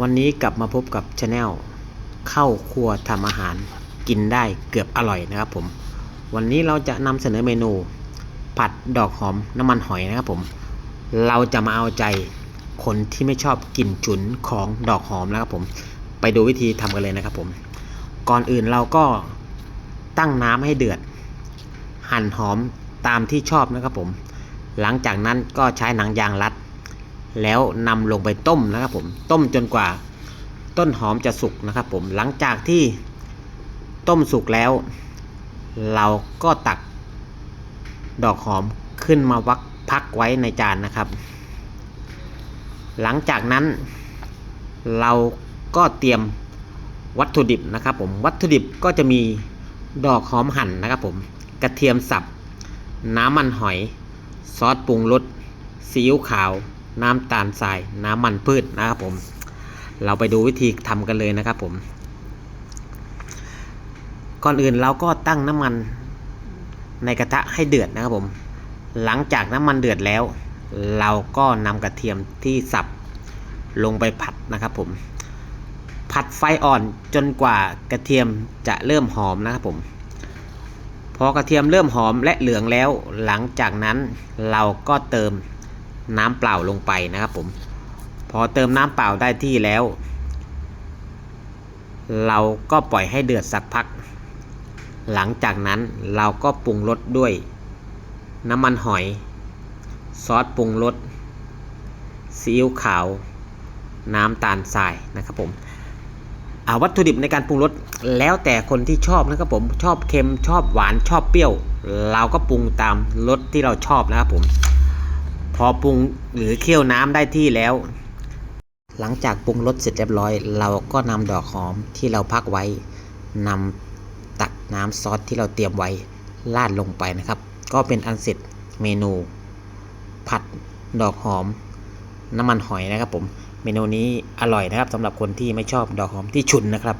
วันนี้กลับมาพบกับชาแนลเข้าครัวทำอาหารกินได้เกือบอร่อยนะครับผม วันนี้เราจะนำเสนอเมนู ผัดดอกหอมน้ำมันหอยนะครับผม เราจะมาเอาใจคนที่ไม่ชอบกลิ่นฉุนของดอกหอมนะครับผม ไปดูวิธีทำกันเลยนะครับผม ก่อนอื่นเราก็ตั้งน้ำให้เดือด หั่นหอมตามที่ชอบนะครับผม หลังจากนั้นก็ใช้หนังยางรัด แล้วนำลงไปต้มนะครับผมต้มจนกว่าต้นหอมจะสุกนะครับผมหลังจากที่ต้มสุกแล้ว เราก็ตักดอกหอมขึ้นมาวักพักไว้ในจานนะครับ หลังจากนั้นเราก็เตรียมวัตถุดิบนะครับผมวัตถุดิบก็จะมีดอกหอมหั่นนะครับผมกระเทียมสับ น้ำมันหอย ซอสปรุงรสซีอิ๊วขาว น้ำตาลทราย น้ำมันพืชนะครับผม เราไปดูวิธีทำกันเลยนะครับผม ก่อนอื่นเราก็ตั้งน้ำมันในกระทะให้เดือดนะครับผม หลังจากน้ำมันเดือดแล้ว เราก็นำกระเทียมที่สับลงไปผัดนะครับผม ผัดไฟอ่อนจนกว่ากระเทียมจะเริ่มหอมนะครับผม พอกระเทียมเริ่มหอมและเหลืองแล้ว หลังจากนั้นเราก็เติม น้ำเปล่าลงไปนะครับผม พอเติมน้ำเปล่าได้ที่แล้ว เราก็ปล่อยให้เดือดสักพัก หลังจากนั้นเราก็ปรุงรสด้วย น้ำมันหอย ซอสปรุงรสซีอิ๊วขาว น้ำตาลทรายนะครับผมอาวัตถุดิบในการปรุงรสแล้วแต่คนที่ชอบนะครับผมชอบเค็มชอบหวานชอบเปรี้ยว เราก็ปรุงตามรสที่เราชอบนะครับผม พอปรุงหรือเคี่ยวน้ำได้ที่แล้ว หลังจากปรุงรสเสร็จเรียบร้อย เราก็นำดอกหอมที่เราพักไว้นำตักน้ำซอสที่เราเตรียมไว้ราดลงไปนะครับ ก็เป็นอันเสร็จเมนู ผัดดอกหอม น้ำมันหอยนะครับผม เมนูนี้อร่อยนะครับสำหรับคนที่ไม่ชอบดอกหอมที่ฉุนนะครับ